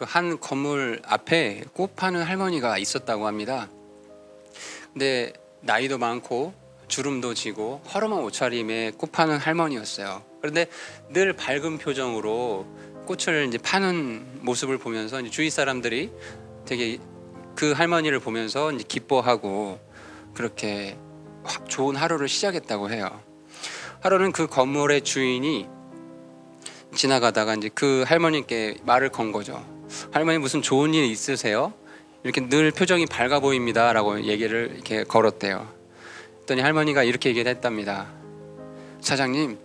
그 한 건물 앞에 꽃 파는 할머니가 있었다고 합니다. 근데 나이도 많고 주름도 지고 허름한 옷차림에 꽃 파는 할머니였어요. 그런데 늘 밝은 표정으로 꽃을 이제 파는 모습을 보면서 주위 사람들이 되게 그 할머니를 보면서 이제 기뻐하고 그렇게 화- 좋은 하루를 시작했다고 해요. 하루는 그 건물의 주인이 지나가다가 이제 그 할머니께 말을 건 거죠. 할머니 무슨 좋은 일 있으세요? 이렇게 늘 표정이 밝아 보입니다라고 얘기를 이렇게 걸었대요. 그랬더니 할머니가 이렇게 얘기를 했답니다. 사장님,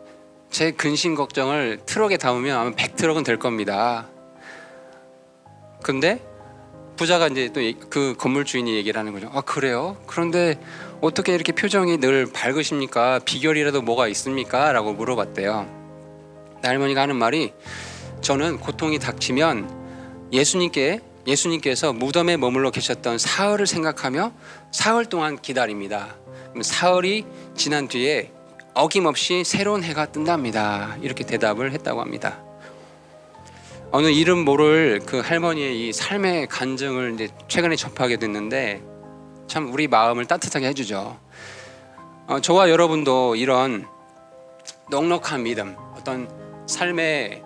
제 근심 걱정을 트럭에 담으면 아마 100트럭은 될 겁니다. 근데 부자가 이제 또 그 건물 주인이 얘기를 하는 거죠. 아 그래요? 그런데 어떻게 이렇게 표정이 늘 밝으십니까? 비결이라도 뭐가 있습니까? 라고 물어봤대요. 할머니가 하는 말이 저는 고통이 닥치면 예수님께 예수님께서 무덤에 머물러 계셨던 사흘을 생각하며 사흘 동안 기다립니다. 사흘이 지난 뒤에 어김없이 새로운 해가 뜬답니다. 이렇게 대답을 했다고 합니다. 어느 이름 모를 그 할머니의 이 삶의 간증을 이제 최근에 접하게 됐는데 참 우리 마음을 따뜻하게 해주죠. 어, 저와 여러분도 이런 넉넉한 믿음, 어떤 어,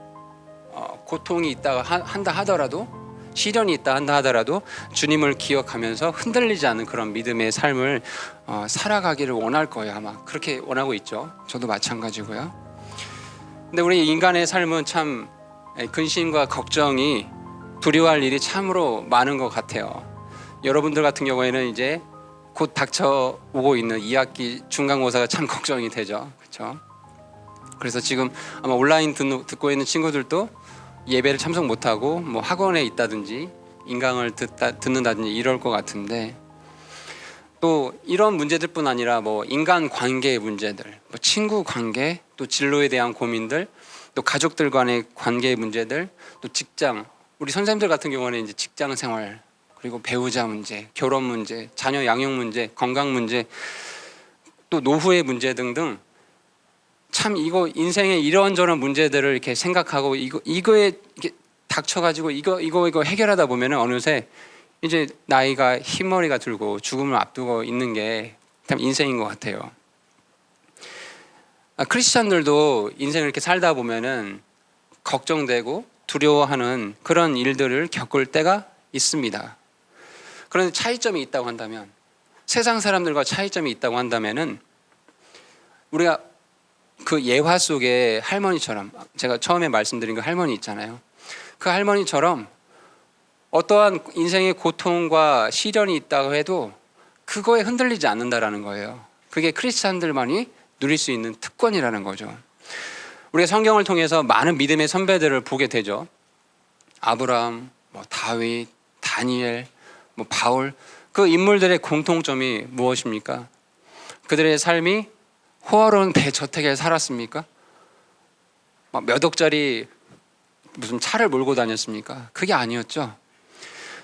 고통이 있다 하- 한다 하더라도 시련이 있다 한다 하더라도 주님을 기억하면서 흔들리지 않는 그런 믿음의 삶을 어, 살아가기를 원할 거예요 아마 그렇게 원하고 있죠. 저도 마찬가지고요. 근데 우리 인간의 삶은 참 예, 근심과 걱정이 두려워할 일이 참으로 많은 것 같아요. 여러분들 같은 경우에는 이제 곧 닥쳐 오고 있는 2학기 중간고사가 참 걱정이 되죠. 그렇죠? 그래서 지금 아마 온라인 듣, 듣고 있는 친구들도 예배를 참석 못하고 뭐 학원에 있다든지 인강을 듣다, 듣는다든지 이럴 것 같은데 또 이런 문제들뿐 아니라 뭐 인간 관계의 문제들, 뭐 친구 관계, 또 진로에 대한 고민들, 또 가족들 간의 관계의 문제들, 또 직장, 우리 선생님들 같은 경우는 이제 직장 생활, 그리고 배우자 문제, 결혼 문제, 자녀 양육 문제, 건강 문제, 또 노후의 문제 등등 참 이거 인생의 이런저런 문제들을 이렇게 생각하고 이거 이거에 이렇게 닥쳐가지고 이거 이거 이거 해결하다 보면은 어느새 이제 나이가 흰머리가 들고 죽음을 앞두고 있는 게 참 인생인 것 같아요. 아, 크리스천들도 인생을 이렇게 살다 보면은 걱정되고 두려워하는 그런 일들을 겪을 때가 있습니다. 그런데 차이점이 있다고 한다면 세상 사람들과 차이점이 있다고 한다면은 우리가 그 예화 속에 할머니처럼 제가 처음에 말씀드린 그 할머니 있잖아요. 그 할머니처럼 어떠한 인생의 고통과 시련이 있다고 해도 그거에 흔들리지 않는다라는 거예요. 그게 크리스찬들만이 누릴 수 있는 특권이라는 거죠. 우리가 성경을 통해서 많은 믿음의 선배들을 보게 되죠. 아브라함, 뭐 다윗, 다니엘, 뭐 바울 그 인물들의 공통점이 무엇입니까? 그들의 삶이 호화로운 대저택에 살았습니까? 막몇 억짜리 무슨 차를 몰고 다녔습니까? 그게 아니었죠.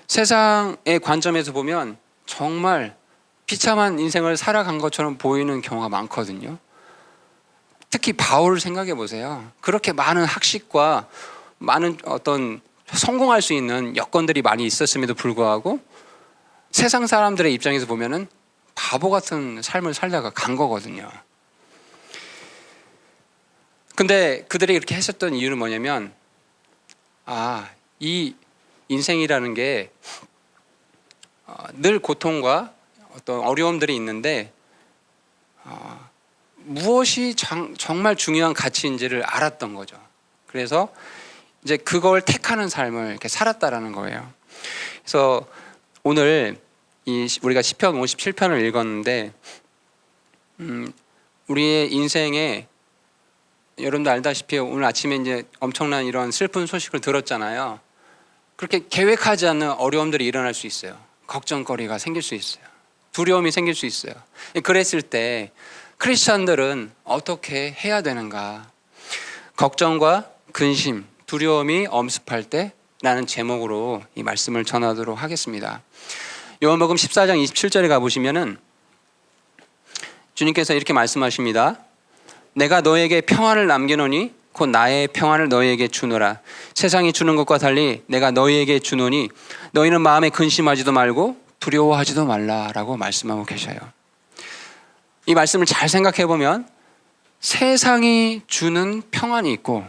세상의 관점에서 보면 정말 비참한 인생을 살아간 것처럼 보이는 경우가 많거든요. 특히 바울 생각해 보세요. 그렇게 많은 학식과 많은 어떤 성공할 수 있는 여건들이 많이 있었음에도 불구하고 세상 사람들의 입장에서 보면은 바보 같은 삶을 살다가 간 거거든요. 근데 그들이 이렇게 했었던 이유는 뭐냐면 아, 이 인생이라는 게 늘 고통과 어떤 어려움들이 있는데 어, 무엇이 장, 정말 중요한 가치인지를 알았던 거죠. 그래서 이제 그걸 택하는 삶을 이렇게 살았다라는 거예요. 그래서 오늘 이 시- 우리가 시편 57편을 읽었는데 음, 우리의 인생에 여러분도 알다시피 오늘 아침에 이제 엄청난 이런 슬픈 소식을 들었잖아요. 그렇게 계획하지 않는 어려움들이 일어날 수 있어요. 걱정거리가 생길 수 있어요. 두려움이 생길 수 있어요. 그랬을 때 크리스천들은 어떻게 해야 되는가? 걱정과 근심, 두려움이 엄습할 때라는 제목으로 이 말씀을 전하도록 하겠습니다. 요한복음 14장 27절에 가 보시면은 주님께서 이렇게 말씀하십니다. 내가 너에게 평안을 남기노니 곧 나의 평안을 너희에게 주노라. 세상이 주는 것과 달리 내가 너희에게 주노니 너희는 마음에 근심하지도 말고 두려워하지도 말라라고 말씀하고 계셔요. 이 말씀을 잘 생각해 보면 세상이 주는 평안이 있고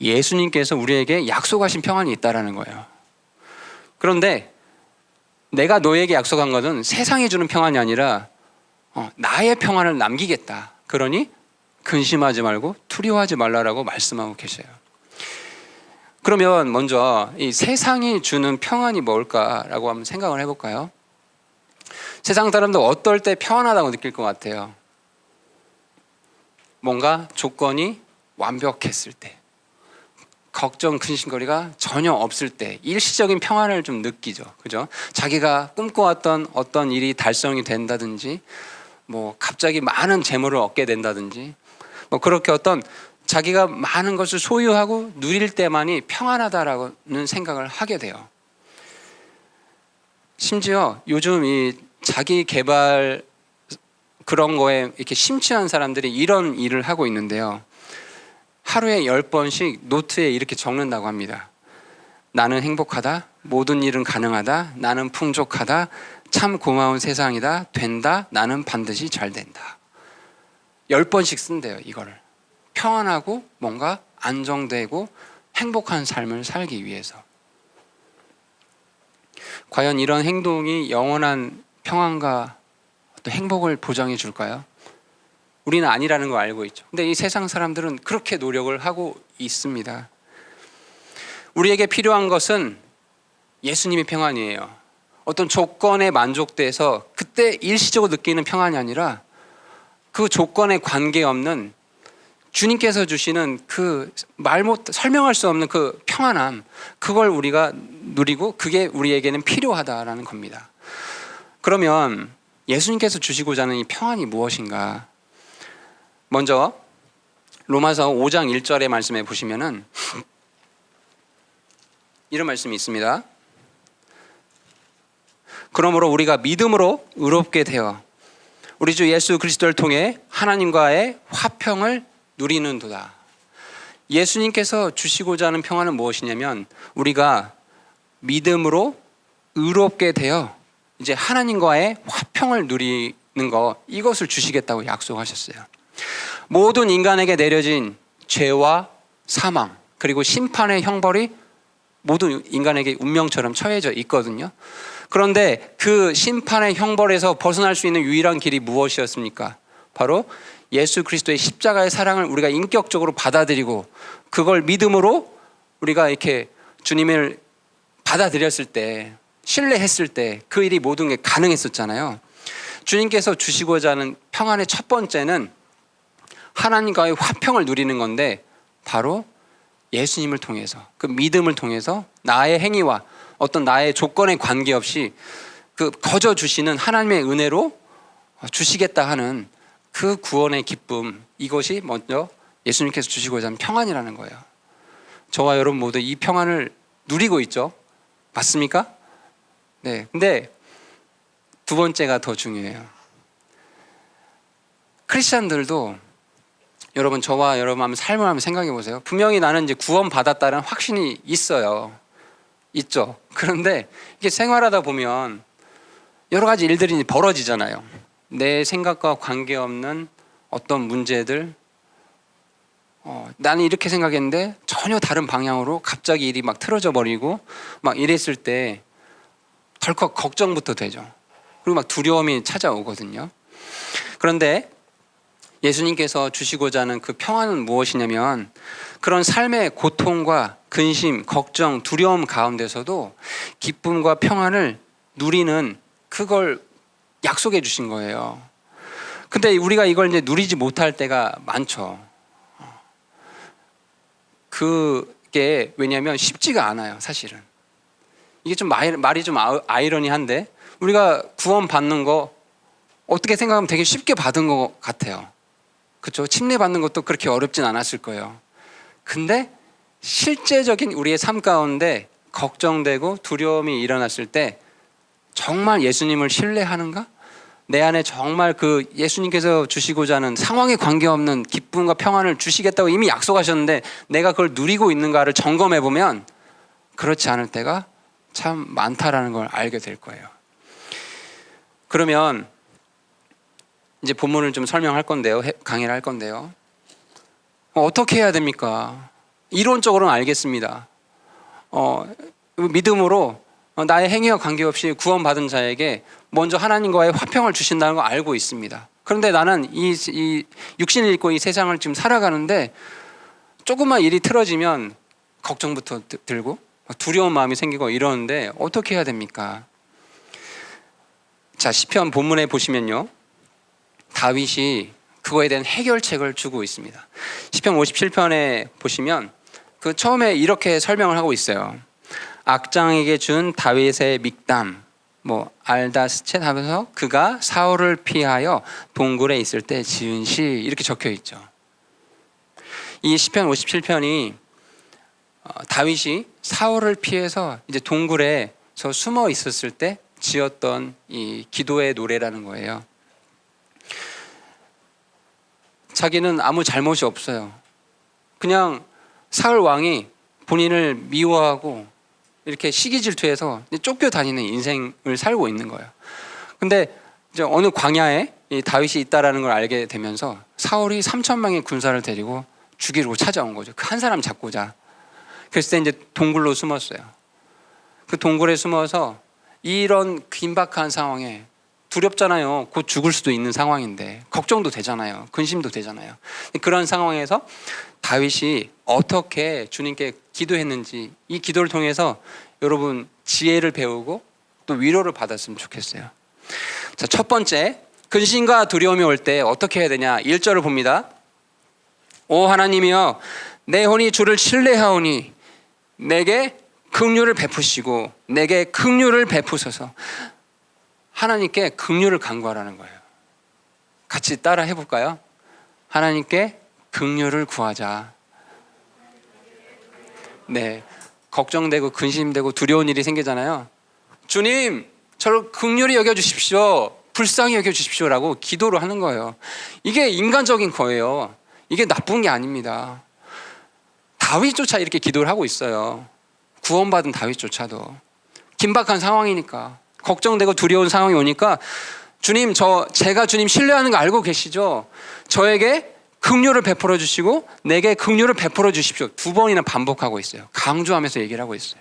예수님께서 우리에게 약속하신 평안이 있다라는 거예요. 그런데 내가 너에게 약속한 것은 세상이 주는 평안이 아니라 어, 나의 평안을 남기겠다. 그러니 근심하지 말고 두려워하지 말라라고 말씀하고 계셔요. 그러면 먼저 이 세상이 주는 평안이 뭘까라고 한번 생각을 해볼까요? 세상 사람들 어떨 때 평안하다고 느낄 것 같아요. 뭔가 조건이 완벽했을 때, 걱정, 근심거리가 전혀 없을 때, 일시적인 평안을 좀 느끼죠. 그죠? 자기가 꿈꿔왔던 어떤 일이 달성이 된다든지, 뭐 갑자기 많은 재물을 얻게 된다든지, 뭐 그렇게 어떤 자기가 많은 것을 소유하고 누릴 때만이 평안하다라는 생각을 하게 돼요. 심지어 요즘 이 자기 개발 그런 거에 이렇게 심취한 사람들이 이런 일을 하고 있는데요. 하루에 열 번씩 노트에 이렇게 적는다고 합니다. 나는 행복하다. 모든 일은 가능하다. 나는 풍족하다. 참 고마운 세상이다. 된다. 나는 반드시 잘 된다. 열 번씩 쓴대요, 이거를. 평안하고 뭔가 안정되고 행복한 삶을 살기 위해서. 과연 이런 행동이 영원한 평안과 어떤 행복을 보장해 줄까요? 우리는 아니라는 거 알고 있죠. 근데 이 세상 사람들은 그렇게 노력을 하고 있습니다. 우리에게 필요한 것은 예수님의 평안이에요. 어떤 조건에 만족돼서 그때 일시적으로 느끼는 평안이 아니라 그 조건에 관계없는 주님께서 주시는 그 말 못 설명할 수 없는 그 평안함 그걸 우리가 누리고 그게 우리에게는 필요하다라는 겁니다. 그러면 예수님께서 주시고자 하는 이 평안이 무엇인가? 먼저 로마서 5장 1절의 말씀에 보시면은 이런 말씀이 있습니다. 그러므로 우리가 믿음으로 의롭게 되어 우리 주 예수 그리스도를 통해 하나님과의 화평을 누리는 도다. 예수님께서 주시고자 하는 평안은 무엇이냐면 우리가 믿음으로 의롭게 되어 이제 하나님과의 화평을 누리는 거 이것을 주시겠다고 약속하셨어요. 모든 인간에게 내려진 죄와 사망 그리고 심판의 형벌이 모든 인간에게 운명처럼 처해져 있거든요. 그런데 그 심판의 형벌에서 벗어날 수 있는 유일한 길이 무엇이었습니까? 바로 예수 그리스도의 십자가의 사랑을 우리가 인격적으로 받아들이고 그걸 믿음으로 우리가 이렇게 주님을 받아들였을 때 신뢰했을 때 그 일이 모든 게 가능했었잖아요. 주님께서 주시고자 하는 평안의 첫 번째는 하나님과의 화평을 누리는 건데 바로 예수님을 통해서 그 믿음을 통해서 나의 행위와 어떤 나의 조건에 관계없이 그 거저 주시는 하나님의 은혜로 주시겠다 하는 그 구원의 기쁨 이것이 먼저 예수님께서 주시고자 하는 평안이라는 거예요. 저와 여러분 모두 이 평안을 누리고 있죠. 맞습니까? 네. 근데 두 번째가 더 중요해요. 크리스천들도 여러분 저와 여러분 한번 삶을 한번 생각해 보세요. 분명히 나는 이제 구원 받았다는 확신이 있어요. 있죠. 그런데 이게 생활하다 보면 여러 가지 일들이 벌어지잖아요. 내 생각과 관계없는 어떤 문제들 어, 나는 이렇게 생각했는데 전혀 다른 방향으로 갑자기 일이 막 틀어져 버리고 막 이랬을 때 덜컥 걱정부터 되죠. 그리고 막 두려움이 찾아오거든요. 그런데 예수님께서 주시고자 하는 그 평안은 무엇이냐면 그런 삶의 고통과 근심, 걱정, 두려움 가운데서도 기쁨과 평안을 누리는 그걸 약속해 주신 거예요. 근데 우리가 이걸 이제 누리지 못할 때가 많죠. 그게 왜냐하면 쉽지가 않아요, 사실은. 이게 좀 말이 좀 아이러니한데 우리가 구원 받는 거 어떻게 생각하면 되게 쉽게 받은 것 같아요. 그렇죠? 침례 받는 것도 그렇게 어렵진 않았을 거예요. 근데 실제적인 우리의 삶 가운데 걱정되고 두려움이 일어났을 때 정말 예수님을 신뢰하는가? 내 안에 정말 그 예수님께서 주시고자 하는 상황에 관계없는 기쁨과 평안을 주시겠다고 이미 약속하셨는데 내가 그걸 누리고 있는가를 점검해 보면 그렇지 않을 때가 참 많다라는 걸 알게 될 거예요. 그러면 이제 본문을 좀 설명할 건데요. 해- 강의를 할 건데요. 어, 어떻게 해야 됩니까? 이론적으로는 알겠습니다. 어, 믿음으로 어, 나의 행위와 관계없이 구원받은 자에게 먼저 하나님과의 화평을 주신다는 걸 알고 있습니다. 그런데 나는 이, 이 육신을 입고 이 세상을 지금 살아가는데 조금만 일이 틀어지면 걱정부터 드- 들고 두려운 마음이 생기고 이러는데 어떻게 해야 됩니까? 자 시편 본문에 보시면요 다윗이 그거에 대한 해결책을 주고 있습니다. 시편 57편에 보시면 그 처음에 이렇게 설명을 하고 있어요. 악장에게 준 다윗의 믹담 뭐 알다스쳇 하면서 그가 사울을 피하여 동굴에 있을 때 지은 시 이렇게 적혀 있죠. 이 시편 57편이 어, 다윗이 사울을 피해서 이제 동굴에서 숨어 있었을 때 지었던 이 기도의 노래라는 거예요. 자기는 아무 잘못이 없어요. 그냥 사울 왕이 본인을 미워하고 이렇게 시기 질투해서 이제 쫓겨 다니는 인생을 살고 있는 거예요. 근데 이제 어느 광야에 이 다윗이 있다라는 걸 알게 되면서 사울이 3천 명의 군사를 데리고 죽이려고 찾아온 거죠. 그 한 사람 잡고자. 그랬을 때 이제 동굴로 숨었어요. 그 동굴에 숨어서 이런 긴박한 상황에 두렵잖아요. 곧 죽을 수도 있는 상황인데 걱정도 되잖아요. 근심도 되잖아요. 그런 상황에서 다윗이 어떻게 주님께 기도했는지 이 기도를 통해서 여러분 지혜를 배우고 또 위로를 받았으면 좋겠어요. 자, 첫 번째 근심과 두려움이 올 때 어떻게 해야 되냐? 1절을 봅니다. 오 하나님이여 내 혼이 주를 신뢰하오니 내게 긍휼을 베푸시고 내게 긍휼을 베푸소서. 하나님께 긍휼을 간구하라는 거예요. 같이 따라 해볼까요? 하나님께 긍휼을 구하자. 네, 걱정되고 근심되고 두려운 일이 생기잖아요. 주님, 저를 긍휼히 여겨 주십시오. 불쌍히 여겨 주십시오라고 기도를 하는 거예요. 이게 인간적인 거예요. 이게 나쁜 게 아닙니다. 다윗조차 이렇게 기도를 하고 있어요. 구원받은 다윗조차도 긴박한 상황이니까 걱정되고 두려운 상황이 오니까 주님 저 제가 주님 신뢰하는 거 알고 계시죠? 저에게 긍휼을 베풀어 주시고 내게 긍휼을 베풀어 주십시오. 두 번이나 반복하고 있어요. 강조하면서 얘기를 하고 있어요.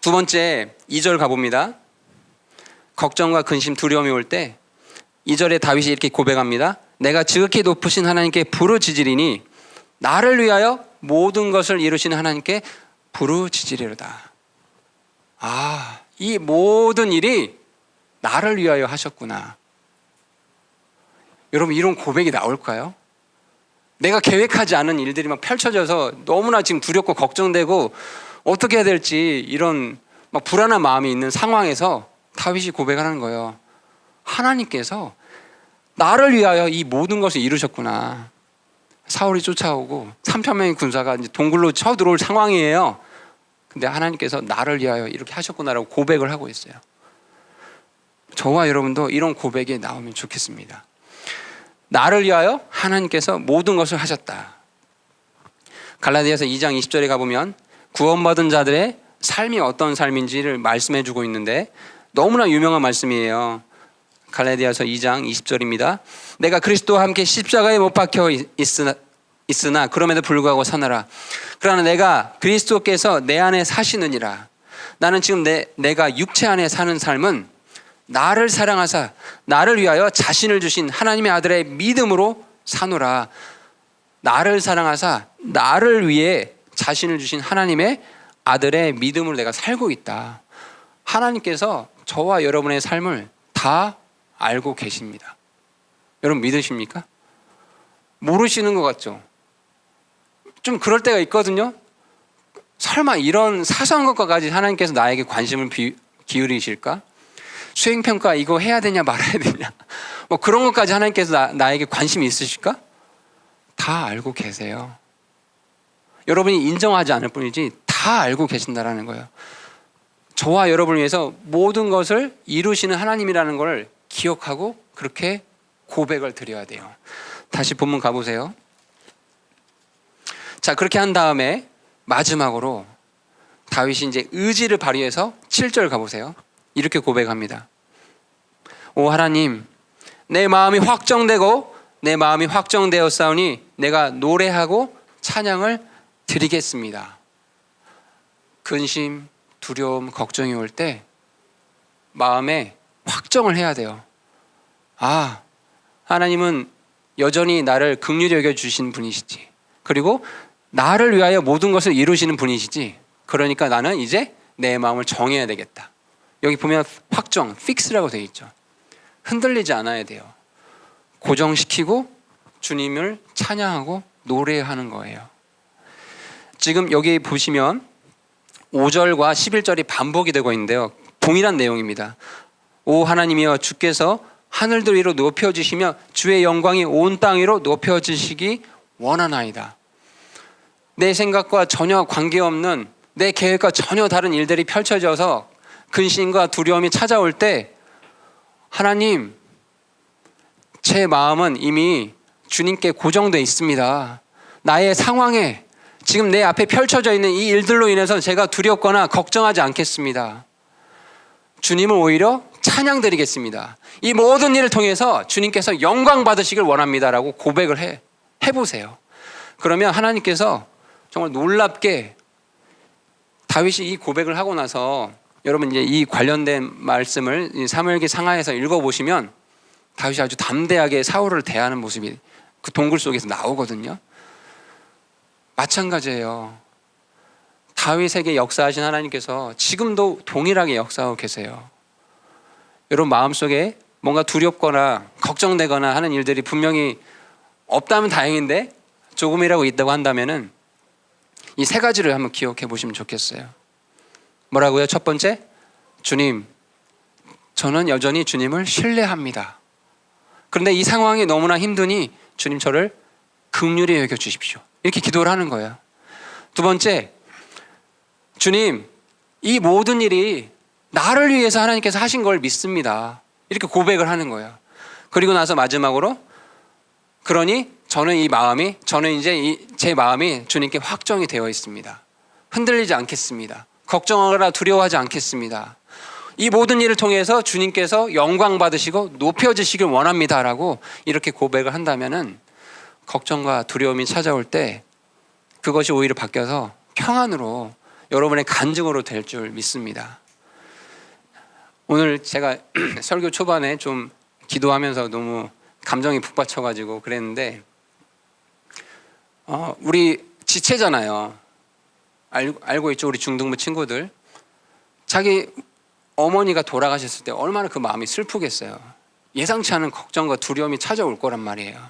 두 번째 2절 가봅니다. 걱정과 근심 두려움이 올 때 2절에 다윗이 이렇게 고백합니다. 내가 지극히 높으신 하나님께 부르짖으리니 나를 위하여 모든 것을 이루시는 하나님께 부르짖으리로다. 아, 이 모든 일이 나를 위하여 하셨구나. 여러분 이런 고백이 나올까요? 내가 계획하지 않은 일들이 막 펼쳐져서 너무나 지금 두렵고 걱정되고 어떻게 해야 될지 이런 막 불안한 마음이 있는 상황에서 다윗이 고백을 하는 거예요. 하나님께서 나를 위하여 이 모든 것을 이루셨구나. 사울이 쫓아오고 3천 명의 군사가 이제 동굴로 쳐 들어올 상황이에요. 근데 하나님께서 나를 위하여 이렇게 하셨구나라고 고백을 하고 있어요. 저와 여러분도 이런 고백이 나오면 좋겠습니다. 나를 위하여 하나님께서 모든 것을 하셨다. 갈라디아서 2장 20절에 가보면 구원받은 자들의 삶이 어떤 삶인지를 말씀해 주고 있는데 너무나 유명한 말씀이에요. 갈라디아서 2장 20절입니다. 내가 그리스도와 함께 십자가에 못 박혀 있으나, 있으나 그럼에도 불구하고 사느라. 그러나 내가 그리스도께서 내 안에 사시느니라. 나는 지금 내, 내가 육체 안에 사는 삶은 나를 사랑하사 나를 위하여 자신을 주신 하나님의 아들의 믿음으로 사노라. 나를 사랑하사 나를 위해 자신을 주신 하나님의 아들의 믿음으로 내가 살고 있다. 하나님께서 저와 여러분의 삶을 다 알고 계십니다. 여러분 믿으십니까? 모르시는 것 같죠? 좀 그럴 때가 있거든요. 설마 이런 사소한 것까지 하나님께서 나에게 관심을 비, 기울이실까? 수행평가 이거 해야 되냐 말아야 되냐? 뭐 그런 것까지 하나님께서 나, 나에게 관심이 있으실까? 다 알고 계세요. 여러분이 인정하지 않을 뿐이지 다 알고 계신다라는 거예요. 저와 여러분을 위해서 모든 것을 이루시는 하나님이라는 걸 기억하고 그렇게 고백을 드려야 돼요. 다시 본문 가보세요. 자, 그렇게 한 다음에 마지막으로 다윗이 이제 의지를 발휘해서 7절 가보세요. 이렇게 고백합니다. 오 하나님, 내 마음이 확정되고 내 마음이 확정되었사오니 내가 노래하고 찬양을 드리겠습니다. 근심, 두려움, 걱정이 올 때 마음에 확정을 해야 돼요. 아, 하나님은 여전히 나를 긍휼히 여겨 주신 분이시지. 그리고 나를 위하여 모든 것을 이루시는 분이시지. 그러니까 나는 이제 내 마음을 정해야 되겠다. 여기 보면 확정, 픽스라고 되어 있죠. 흔들리지 않아야 돼요. 고정시키고 주님을 찬양하고 노래하는 거예요. 지금 여기 보시면 5절과 11절이 반복이 되고 있는데요. 동일한 내용입니다. 오 하나님이여 주께서 하늘들 위로 높여지시며 주의 영광이 온 땅 위로 높여지시기 원하나이다. 내 생각과 전혀 관계없는 내 계획과 전혀 다른 일들이 펼쳐져서 근심과 두려움이 찾아올 때 하나님 제 마음은 이미 주님께 고정돼 있습니다. 나의 상황에 지금 내 앞에 펼쳐져 있는 이 일들로 인해서 제가 두렵거나 걱정하지 않겠습니다. 주님을 오히려 찬양드리겠습니다. 이 모든 일을 통해서 주님께서 영광 받으시길 원합니다라고 고백을 해 해보세요. 그러면 하나님께서 정말 놀랍게 다윗이 이 고백을 하고 나서 여러분 이제 이 관련된 말씀을 이 사무엘기 상하에서 읽어보시면 다윗이 아주 담대하게 사울을 대하는 모습이 그 동굴 속에서 나오거든요. 마찬가지예요. 다윗에게 역사하신 하나님께서 지금도 동일하게 역사하고 계세요. 여러분 마음속에 뭔가 두렵거나 걱정되거나 하는 일들이 분명히 없다면 다행인데 조금이라고 있다고 한다면은 이 세 가지를 한번 기억해 보시면 좋겠어요. 뭐라고요? 첫 번째, 주님, 저는 여전히 주님을 신뢰합니다. 그런데 이 상황이 너무나 힘드니 주님 저를 긍휼히 여겨 주십시오. 이렇게 기도를 하는 거예요. 두 번째, 주님, 이 모든 일이 나를 위해서 하나님께서 하신 걸 믿습니다. 이렇게 고백을 하는 거예요. 그리고 나서 마지막으로 그러니 저는 이 마음이 저는 이제 이 제 마음이 주님께 확정이 되어 있습니다. 흔들리지 않겠습니다. 걱정하거나 두려워하지 않겠습니다. 이 모든 일을 통해서 주님께서 영광 받으시고 높여지시길 원합니다라고 이렇게 고백을 한다면은 걱정과 두려움이 찾아올 때 그것이 오히려 바뀌어서 평안으로 여러분의 간증으로 될 줄 믿습니다. 오늘 제가 설교 초반에 좀 기도하면서 너무 감정이 북받쳐가지고 그랬는데 어, 우리 지체잖아요. 알, 알고 있죠, 우리 중등부 친구들. 자기 어머니가 돌아가셨을 때 얼마나 그 마음이 슬프겠어요. 예상치 않은 걱정과 두려움이 찾아올 거란 말이에요.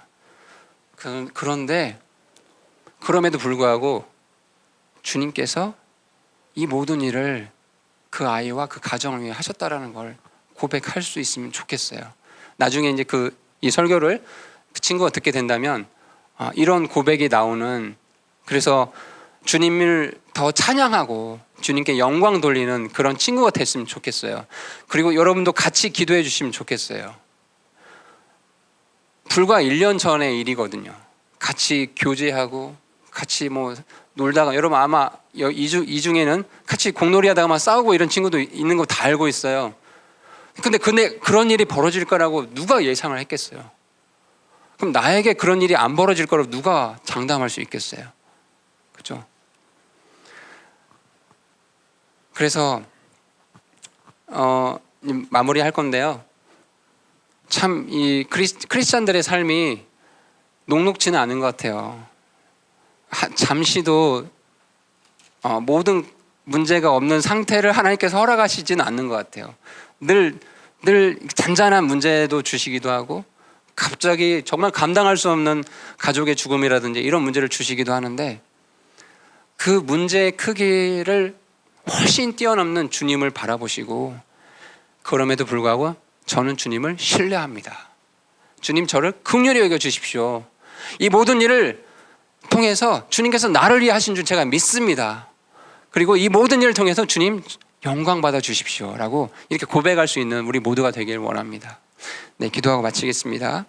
그, 그런데 그럼에도 불구하고 주님께서 이 모든 일을 그 아이와 그 가정을 위해 하셨다라는 걸 고백할 수 있으면 좋겠어요. 나중에 이제 그 이 설교를 그 친구가 듣게 된다면 아, 이런 고백이 나오는 그래서 주님을 더 찬양하고 주님께 영광 돌리는 그런 친구가 됐으면 좋겠어요. 그리고 여러분도 같이 기도해 주시면 좋겠어요. 불과 1년 전의 일이거든요. 같이 교제하고 같이 뭐 놀다가 여러분 아마 이, 중, 이 중에는 같이 공놀이 하다가 막 싸우고 이런 친구도 있는 거 다 알고 있어요. 근데 근데 그런 일이 벌어질 거라고 누가 예상을 했겠어요? 그럼 나에게 그런 일이 안 벌어질 거라고 누가 장담할 수 있겠어요? 그죠? 그래서 어, 마무리할 건데요. 참 이 크리스찬들의 삶이 녹록지는 않은 것 같아요. 잠시도 어, 모든 문제가 없는 상태를 하나님께서 허락하시지는 않는 것 같아요. 늘, 늘 잔잔한 문제도 주시기도 하고, 갑자기 정말 감당할 수 없는 가족의 죽음이라든지 이런 문제를 주시기도 하는데 그 문제의 크기를 훨씬 뛰어넘는 주님을 바라보시고 그럼에도 불구하고 저는 주님을 신뢰합니다. 주님 저를 극렬히 여겨 주십시오. 이 모든 일을 통해서 주님께서 나를 위해 하신 줄 제가 믿습니다. 그리고 이 모든 일을 통해서 주님 영광 받아 주십시오라고 이렇게 고백할 수 있는 우리 모두가 되길 원합니다. 네, 기도하고 마치겠습니다.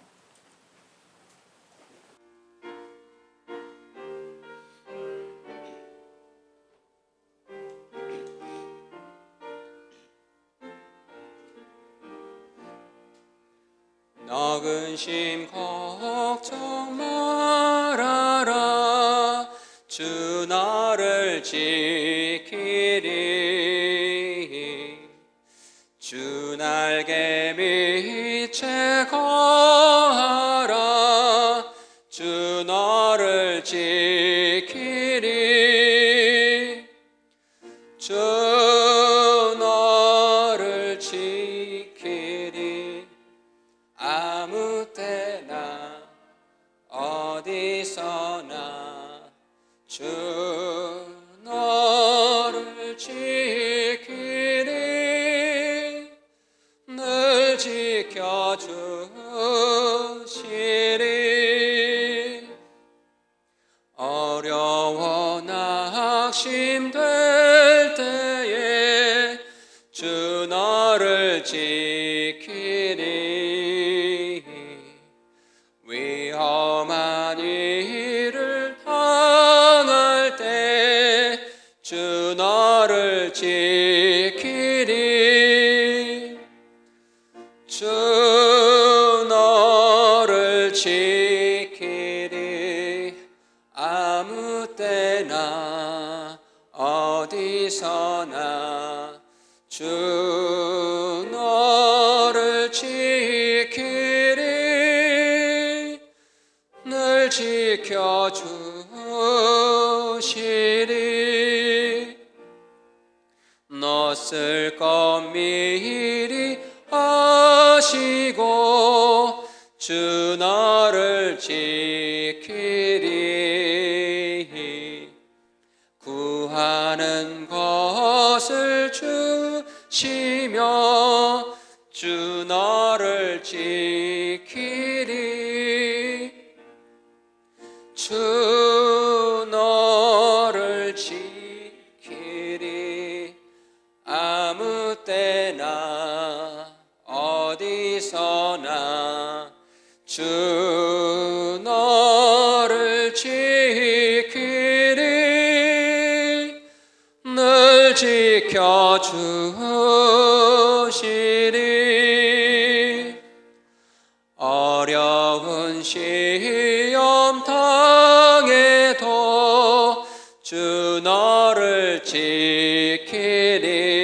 রেখে রে 지키리. 구하는 것을 주시며 주 너를 지키리. 주 주시리. 어려운 시험 당에도 주 너를 지키리.